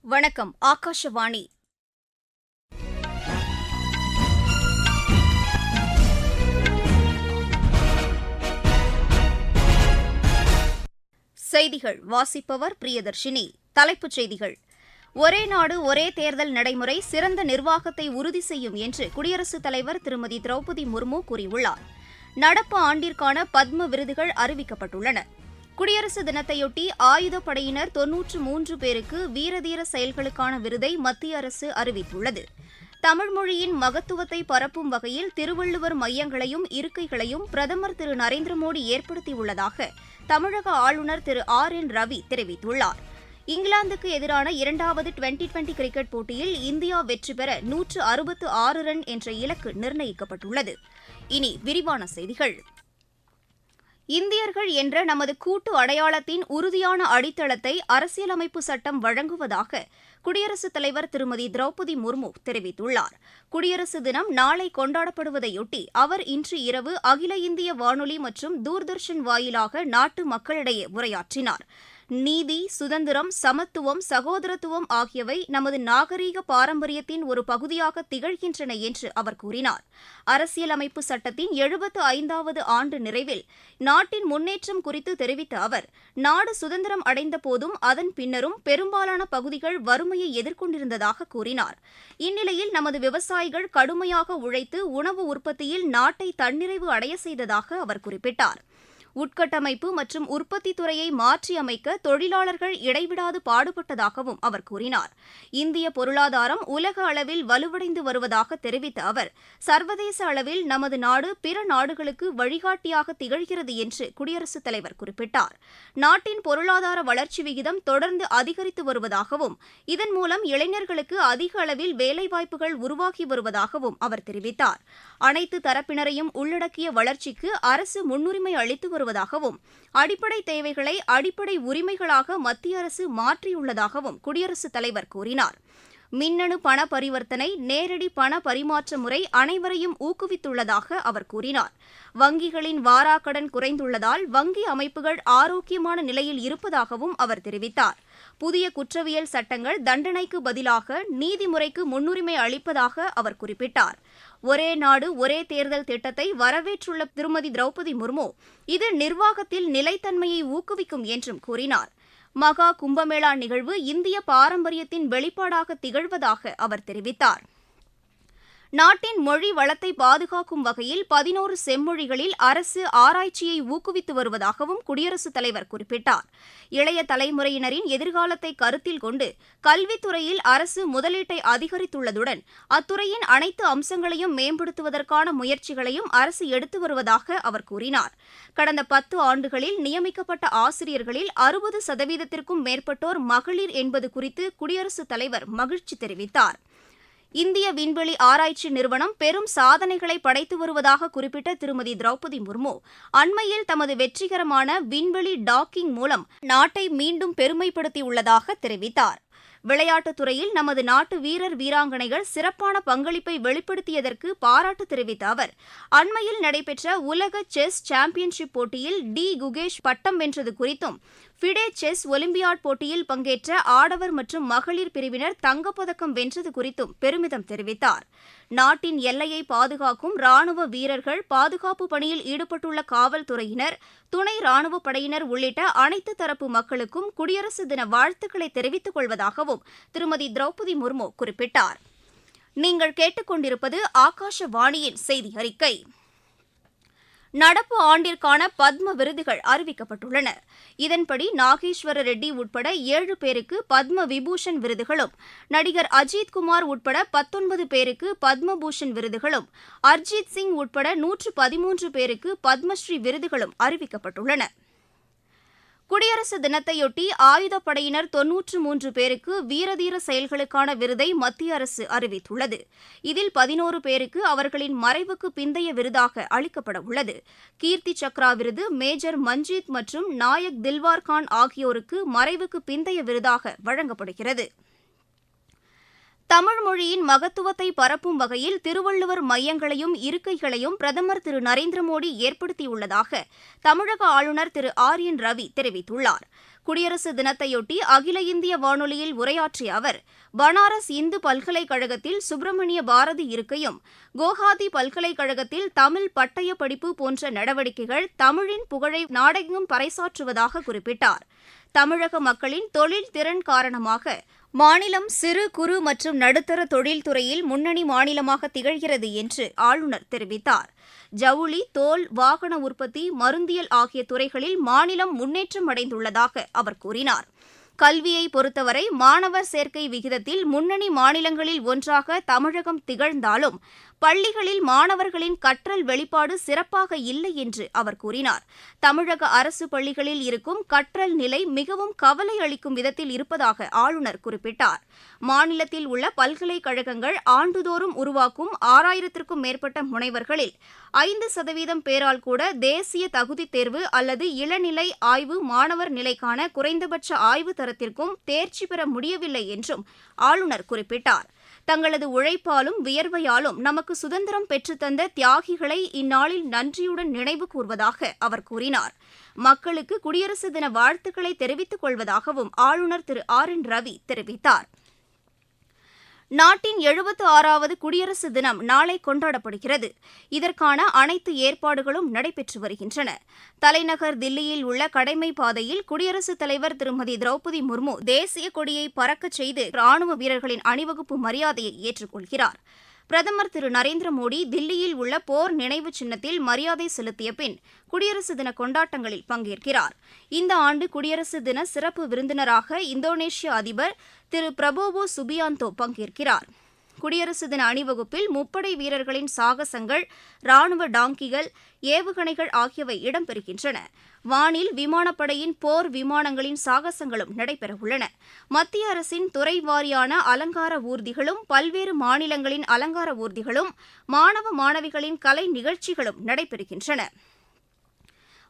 வணக்கம் ஆகாஷவாணி. செய்திகள் வாசிப்பவர் பிரியதர்ஷினி. தலைப்புச் செய்திகள். ஒரே நாடு ஒரே தேர்தல் நடைமுறை சிறந்த நிர்வாகத்தை உறுதி செய்யும் என்று குடியரசுத் தலைவர் திருமதி திரௌபதி முர்மு கூறியுள்ளார். நடப்பு ஆண்டிற்கான பத்ம விருதுகள் அறிவிக்கப்பட்டுள்ளன. குடியரசு தினத்தையொட்டி ஆயுதப்படையினர் தொன்னூற்று மூன்று பேருக்கு வீரதீர செயல்களுக்கான விருதை மத்திய அரசு அறிவித்துள்ளது. தமிழ் மொழியின் மகத்துவத்தை பரப்பும் வகையில் திருவள்ளுவர் மையங்களையும் இருக்கைகளையும் பிரதமர் திரு நரேந்திர மோடி ஏற்படுத்தியுள்ளதாக தமிழக ஆளுநர் திரு ஆர் என் ரவி தெரிவித்துள்ளார். இங்கிலாந்துக்கு எதிரான இரண்டாவது டுவெண்டி டுவெண்டி கிரிக்கெட் போட்டியில் இந்தியா வெற்றி பெற நூற்று அறுபத்து ஆறு ரன் என்ற இலக்கு நிர்ணயிக்கப்பட்டுள்ளது. இனி விரிவான செய்திகள். இந்தியர்கள் என்ற நமது கூட்டு அடையாளத்தின் உறுதியான அடித்தளத்தை அரசியலமைப்பு சட்டம் வழங்குவதாக குடியரசுத் தலைவர் திருமதி திரௌபதி முர்மு தெரிவித்துள்ளார். குடியரசு தினம் நாளை கொண்டாடப்படுவதையொட்டி அவர் இன்று இரவு அகில இந்திய வானொலி மற்றும் தூர்தர்ஷன் வாயிலாக நாட்டு மக்களிடையே உரையாற்றினார். நீதி சுதந்திரம் சமத்துவம் சகோதரத்துவம் ஆகியவை நமது நாகரீக பாரம்பரியத்தின் ஒரு பகுதியாக திகழ்கின்றன என்று அவர் கூறினார். அரசியலமைப்பு சட்டத்தின் எழுபத்து ஐந்தாவது ஆண்டு நிறைவில் நாட்டின் முன்னேற்றம் குறித்து தெரிவித்த அவர் நாடு சுதந்திரம் அடைந்த போதும் அதன் பின்னரும் பெரும்பாலான பகுதிகள் வறுமையை எதிர்கொண்டிருந்ததாக கூறினார். இந்நிலையில் நமது விவசாயிகள் கடுமையாக உழைத்து உணவு உற்பத்தியில் நாட்டை தன்னிறைவு அடைய செய்ததாக அவர் குறிப்பிட்டார். உட்கட்டமைப்பு மற்றும் உற்பத்தி துறையை மாற்றியமைக்க தொழிலாளர்கள் இடைவிடாது பாடுபட்டதாகவும் அவர் கூறினார். இந்திய பொருளாதாரம் உலக அளவில் வலுவடைந்து வருவதாக தெரிவித்த அவர் சர்வதேச அளவில் நமது நாடு பிற நாடுகளுக்கு வழிகாட்டியாக திகழ்கிறது என்று குடியரசுத் தலைவர் குறிப்பிட்டார். நாட்டின் பொருளாதார வளர்ச்சி விகிதம் தொடர்ந்து அதிகரித்து வருவதாகவும் இதன் மூலம் இளைஞர்களுக்கு அதிக அளவில் வேலைவாய்ப்புகள் உருவாகி வருவதாகவும் அவர் தெரிவித்தார். அனைத்து தரப்பினரையும் உள்ளடக்கிய வளர்ச்சிக்கு அரசு முன்னுரிமை அளித்து வருவதாகவும் அடிப்படை தேவைகளை அடிப்படை உரிமைகளாக மத்திய அரசு மாற்றியுள்ளதாகவும் குடியரசுத் தலைவர் கூறினார். மின்னணு பண பரிவர்த்தனை நேரடி பண பரிமாற்ற முறை அனைவரையும் ஊக்குவித்துள்ளதாக அவர் கூறினார். வங்கிகளின் வாராக்கடன் குறைந்துள்ளதால் வங்கி அமைப்புகள் ஆரோக்கியமான நிலையில் இருப்பதாகவும் அவர் தெரிவித்தார். புதிய குற்றவியல் சட்டங்கள் தண்டனைக்கு பதிலாக நீதிமுறைக்கு முன்னுரிமை அளிப்பதாக அவர் குறிப்பிட்டார். ஒரே நாடு ஒரே தேர்தல் திட்டத்தை வரவேற்றுள்ள திருமதி திரௌபதி முர்மு இது நிர்வாகத்தில் நிலைத்தன்மையை ஊக்குவிக்கும் என்றும் கூறினார். மகா கும்பமேளா நிகழ்வு இந்திய பாரம்பரியத்தின் வெளிப்பாடாக திகழ்வதாக அவர் தெரிவித்தார். நாட்டின் மொழி வளத்தை பாதுகாக்கும் வகையில் பதினோரு செம்மொழிகளில் அரசு ஆராய்ச்சியை ஊக்குவித்து வருவதாகவும் குடியரசுத் தலைவர் குறிப்பிட்டார். இளைய தலைமுறையினரின் எதிர்காலத்தை கருத்தில் கொண்டு கல்வித்துறையில் அரசு முதலீட்டை அதிகரித்துள்ளதுடன் அத்துறையின் அனைத்து அம்சங்களையும் மேம்படுத்துவதற்கான முயற்சிகளையும் அரசு எடுத்து வருவதாக அவர் கூறினார். கடந்த பத்து ஆண்டுகளில் நியமிக்கப்பட்ட ஆசிரியர்களில் அறுபது சதவீதத்திற்கும் மேற்பட்டோர் மகளிர் என்பது குறித்து குடியரசுத் தலைவர் மகிழ்ச்சி தெரிவித்தார். இந்திய விண்வெளி ஆராய்ச்சி நிறுவனம் பெரும் சாதனைகளை படைத்து வருவதாக குறிப்பிட்ட திருமதி திரௌபதி முர்மு. அண்மையில் தமது வெற்றிகரமான விண்வெளி டாக்கிங் மூலம் நாட்டை மீண்டும் பெருமைப்படுத்தியுள்ளதாக தெரிவித்தார். விளையாட்டுத் துறையில் நமது நாட்டு வீரர் வீராங்கனைகள் சிறப்பான பங்களிப்பை வெளிப்படுத்தியதற்கு பாராட்டு தெரிவித்த அவர் அண்மையில் நடைபெற்ற உலக செஸ் சாம்பியன்ஷிப் போட்டியில் டி. குகேஷ் பட்டம் வென்றது குறித்தும் ஃபிடே செஸ் ஒலிம்பியாட் போட்டியில் பங்கேற்ற ஆடவர் மற்றும் மகளிர் பிரிவினர் தங்கப்பதக்கம் வென்றது குறித்தும் பெருமிதம் தெரிவித்தார். நாட்டின் எல்லையை பாதுகாக்கும் ராணுவ வீரர்கள் பாதுகாப்பு பணியில் ஈடுபட்டுள்ள காவல்துறையினர் துணை ராணுவப் படையினர் உள்ளிட்ட அனைத்து தரப்பு மக்களுக்கும் குடியரசு தின வாழ்த்துக்களை தெரிவித்துக் கொள்வதாகவும் திருமதி திரௌபதி முர்மு குறிப்பிட்டார். நீங்கள் கேட்டுக்கொண்டிருப்பது ஆகாஷவாணியின் செய்தி அறிக்கை நடப்பு ஆண்டிற்கான பத்ம விருதுகள் அறிவிக்கப்பட்டுள்ளன. இதன்படி நாகேஸ்வர ரெட்டி உட்பட ஏழு பேருக்கு பத்ம விபூஷன் விருதுகளும் நடிகர் அஜித் குமார் உட்பட பத்தொன்பது பேருக்கு பத்மபூஷன் விருதுகளும் அர்ஜித் சிங் உட்பட நூற்று பதிமூன்று பேருக்கு பத்மஸ்ரீ விருதுகளும் அறிவிக்கப்பட்டுள்ளன. குடியரசு தினத்தையொட்டி ஆயுதப்படையினர் தொன்னூற்று மூன்று பேருக்கு வீரதீர செயல்களுக்கான விருதை மத்திய அரசு அறிவித்துள்ளது. இதில் பதினோரு பேருக்கு அவர்களின் மறைவுக்கு பிந்தைய விருதாக அளிக்கப்பட உள்ளது. கீர்த்தி சக்ரா விருது மேஜர் மஞ்ஜீத் மற்றும் நாயக் தில்வார் கான் ஆகியோருக்கு மறைவுக்கு பிந்தைய விருதாக வழங்கப்படுகிறது. தமிழ் மொழியின் மகத்துவத்தை பரப்பும் வகையில் திருவள்ளுவர் மையங்களையும் இருக்கைகளையும் பிரதமர் திரு நரேந்திர மோடி ஏற்படுத்தியுள்ளதாக தமிழக ஆளுநர் திரு ஆர் என் ரவி தெரிவித்துள்ளார். குடியரசு தினத்தையொட்டி அகில இந்திய வானொலியில் உரையாற்றிய அவர் பனாரஸ் இந்து பல்கலைக்கழகத்தில் சுப்பிரமணிய பாரதி இருக்கையும் குவஹாத்தி பல்கலைக்கழகத்தில் தமிழ் பட்டய படிப்பு போன்ற நடவடிக்கைகள் தமிழின் புகழை நாடெங்கும் பறைசாற்றுவதாக குறிப்பிட்டார். தமிழக மக்களின் தொழில் திறன் காரணமாக மாநிலம் சிறு குறு மற்றும் நடுத்தர தொழில்துறையில் முன்னணி மாநிலமாக திகழ்கிறது என்று ஆளுநர் தெரிவித்தார். ஜவுளி தோல் வாகன உற்பத்தி மருந்தியல் ஆகிய துறைகளில் மாநிலம் முன்னேற்றம் அடைந்துள்ளதாக அவர் கூறினார். கல்வியை பொறுத்தவரை மாணவர் சேர்க்கை விகிதத்தில் முன்னணி மாநிலங்களில் ஒன்றாக தமிழகம் திகழ்ந்தாலும் பள்ளிகளில் மாணவர்களின் கற்றல் வெளிப்பாடு சிறப்பாக இல்லை என்று அவர் கூறினார். தமிழக அரசு பள்ளிகளில் இருக்கும் கற்றல் நிலை மிகவும் கவலை அளிக்கும் விதத்தில் இருப்பதாக ஆளுநர் குறிப்பிட்டார். மாநிலத்தில் உள்ள பல்கலைக்கழகங்கள் ஆண்டுதோறும் உருவாக்கும் ஆறாயிரத்திற்கும் மேற்பட்ட முனைவர்களில் ஐந்து சதவீதம் பேரால் கூட தேசிய தகுதித் தேர்வு அல்லது இளநிலை ஆய்வு மாணவர் நிலைக்கான குறைந்தபட்ச ஆய்வு தரத்திற்கும் தேர்ச்சி பெற முடியவில்லை என்றும் ஆளுநர் குறிப்பிட்டார். தங்களது உழைப்பாலும் வியர்வையாலும் நமக்கு சுதந்திரம் பெற்றுத்தந்த தியாகிகளை இந்நாளில் நன்றியுடன் நினைவு கூர்வதாக அவர் கூறினார். மக்களுக்கு குடியரசு தின வாழ்த்துக்களை தெரிவித்துக் கொள்வதாகவும் ஆளுநர் திரு ஆர் என் ரவி தெரிவித்தார். நாட்டின் எழுபத்து ஆறாவது குடியரசு தினம் நாளை கொண்டாடப்படுகிறது. இதற்கான அனைத்து ஏற்பாடுகளும் நடைபெற்று வருகின்றன. தலைநகர் தில்லியில் உள்ள கடைமை பாதையில் குடியரசுத் தலைவர் திருமதி திரௌபதி முர்மு தேசிய கொடியை பறக்கச் செய்து ராணுவ வீரர்களின் அணிவகுப்பு மரியாதையை ஏற்றுக்கொள்கிறார். பிரதமர் திரு நரேந்திர மோடி தில்லியில் உள்ள போர் நினைவு சின்னத்தில் மரியாதை செலுத்திய பின் குடியரசு தின கொண்டாட்டங்களில் பங்கேற்கிறார். இந்த ஆண்டு குடியரசு தின சிறப்பு விருந்தினராக இந்தோனேஷிய அதிபர் திரு பிரபோவோ சுபியாந்தோ பங்கேற்கிறார். குடியரசு தின அணிவகுப்பில் முப்படை வீரர்களின் சாகசங்கள் ராணுவ டாங்கிகள் ஏவுகணைகள் ஆகியவை இடம்பெறுகின்றன. வானில் விமானப்படையின் போர் விமானங்களின் சாகசங்களும் நடைபெறவுள்ளன. மத்திய அரசின் துறை வாரியான அலங்கார ஊர்திகளும் பல்வேறு மாநிலங்களின் அலங்கார ஊர்திகளும் மாணவ மாணவிகளின் கலை நிகழ்ச்சிகளும் நடைபெறுகின்றன.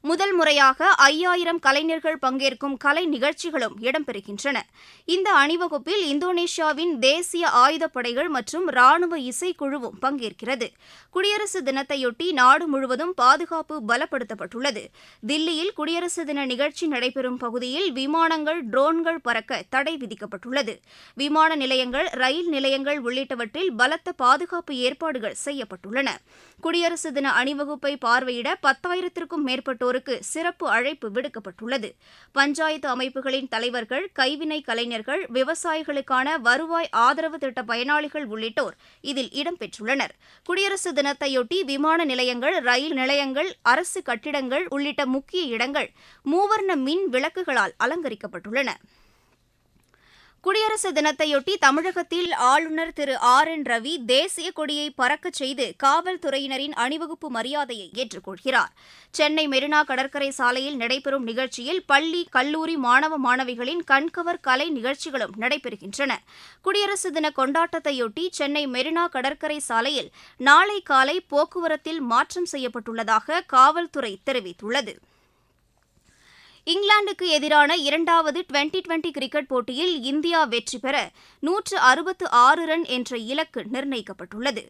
முதல் முறையாக ஐயாயிரம் கலைஞர்கள் பங்கேற்கும் கலை நிகழ்ச்சிகளும் இடம்பெறுகின்றன. இந்த அணிவகுப்பில் இந்தோனேஷியாவின் தேசிய ஆயுதப்படைகள் மற்றும் ராணுவ இசைக்குழுவும் பங்கேற்கிறது. குடியரசு தினத்தையொட்டி நாடு முழுவதும் பாதுகாப்பு பலப்படுத்தப்பட்டுள்ளது. தில்லியில் குடியரசு தின நிகழ்ச்சி நடைபெறும் பகுதியில் விமானங்கள் ட்ரோன்கள் பறக்க தடை விதிக்கப்பட்டுள்ளது. விமான நிலையங்கள் ரயில் நிலையங்கள் உள்ளிட்டவற்றில் பலத்த பாதுகாப்பு ஏற்பாடுகள் செய்யப்பட்டுள்ளன. குடியரசு தின அணிவகுப்பை பார்வையிட பத்தாயிரத்திற்கும் உள்ளிட்டோருக்கு சிறப்பு அழைப்பு விடுக்கப்பட்டுள்ளது. பஞ்சாயத்து அமைப்புகளின் தலைவர்கள் கைவினை கலைஞர்கள் விவசாயிகளுக்கான வருவாய் ஆதரவு திட்ட பயனாளிகள் உள்ளிட்டோர் இதில் இடம்பெற்றுள்ளனர். குடியரசு தினத்தையொட்டி விமான நிலையங்கள் ரயில் நிலையங்கள் அரசு கட்டிடங்கள் உள்ளிட்ட முக்கிய இடங்கள் மூவர்ண மின் விளக்குகளால் அலங்கரிக்கப்பட்டுள்ளன. குடியரசு தினத்தையொட்டி தமிழகத்தில் ஆளுநர் திரு ஆர் என் ரவி தேசிய கொடியை பறக்கச் செய்து காவல்துறையினரின் அணிவகுப்பு மரியாதையை ஏற்றுக்கொள்கிறார் சென்னை மெரினா கடற்கரை சாலையில் நடைபெறும் நிகழ்ச்சியில் பள்ளி கல்லூரி மாணவ மாணவிகளின் கண்கவர் கலை நிகழ்ச்சிகளும் நடைபெறுகின்றன. குடியரசு தின கொண்டாட்டத்தையொட்டி சென்னை மெரினா கடற்கரை சாலையில் நாளை காலை போக்குவரத்தில் மாற்றம் செய்யப்பட்டுள்ளதாக காவல்துறை தெரிவித்துள்ளது. இங்கிலாந்துக்கு எதிரான இரண்டாவது டுவெண்டி டுவெண்டி கிரிக்கெட் போட்டியில் இந்தியா வெற்றி பெற நூற்று அறுபத்து ஆறு ரன் என்ற இலக்கு நிர்ணயிக்கப்பட்டுள்ளது.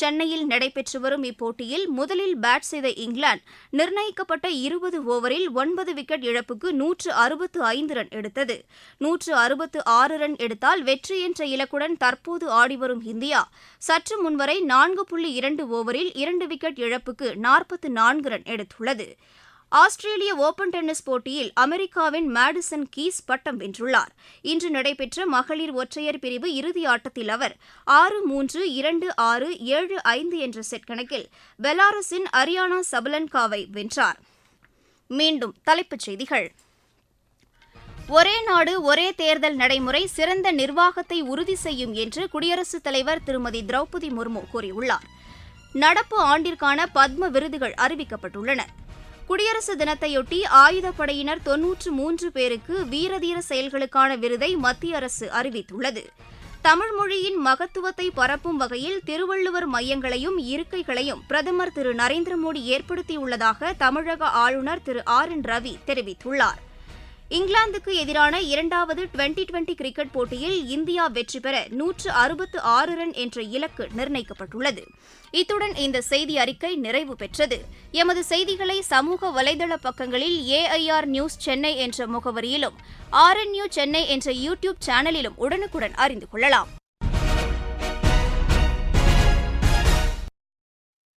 சென்னையில் நடைபெற்று வரும் இப்போட்டியில் முதலில் பேட் செய்த இங்கிலாந்து நிர்ணயிக்கப்பட்ட இருபது ஓவரில் ஒன்பது விக்கெட் இழப்புக்கு நூற்று அறுபத்து ஐந்து ரன் எடுத்தது. நூற்று அறுபத்து ஆறு ரன் எடுத்தால் வெற்றி என்ற இலக்குடன் தற்போது ஆடிவரும் இந்தியா சற்று முன்வரை நான்கு புள்ளி இரண்டு ஓவரில் இரண்டு விக்கெட் இழப்புக்கு நாற்பத்து நான்கு ரன் எடுத்துள்ளது. ஆஸ்திரேலிய ஓபன் டென்னிஸ் போட்டியில் அமெரிக்காவின் மேடிசன் கீஸ் பட்டம் வென்றுள்ளார். இன்று நடைபெற்ற மகளிர் ஒற்றையர் பிரிவு இறுதி ஆட்டத்தில் அவர் ஆறு மூன்று இரண்டு ஆறு ஏழு ஐந்து என்ற செட் கணக்கில் பெலாரஸின் அரியானா சபலன்காவை வென்றார். மீண்டும் தலைப்புச் செய்திகள். ஒரே நாடு ஒரே தேர்தல் நடைமுறை சிறந்த நிர்வாகத்தை உறுதி செய்யும் என்று குடியரசுத் தலைவர் திருமதி திரௌபதி முர்மு கூறியுள்ளார். நடப்பு ஆண்டிற்கான பத்ம விருதுகள் அறிவிக்கப்பட்டுள்ளன. குடியரசு தினத்தையொட்டி ஆயுதப்படையினர் தொன்னூற்று மூன்று பேருக்கு வீரதீர செயல்களுக்கான விருதை மத்திய அரசு அறிவித்துள்ளது. தமிழ் மொழியின் மகத்துவத்தை பரப்பும் வகையில் திருவள்ளுவர் மையங்களையும் இருக்கைகளையும் பிரதமர் திரு நரேந்திர மோடி ஏற்படுத்தியுள்ளதாக தமிழக ஆளுநர் திரு ஆர் என் ரவி தெரிவித்துள்ளார். இங்கிலாந்துக்கு எதிரான இரண்டாவது டுவெண்டி டுவெண்டி கிரிக்கெட் போட்டியில் இந்தியா வெற்றி பெற நூற்று அறுபத்து ஆறு ரன் என்ற இலக்கு நிர்ணயிக்கப்பட்டுள்ளது. இத்துடன் இந்த செய்தி அறிக்கை நிறைவு பெற்றது. எமது செய்திகளை சமூக வலைதள பக்கங்களில் ஏஐஆர் நியூஸ் சென்னை என்ற முகவரியிலும் ஆர்என்யூ சென்னை என்ற யூடியூப் சேனலிலும் உடனுக்குடன் அறிந்து கொள்ளலாம்.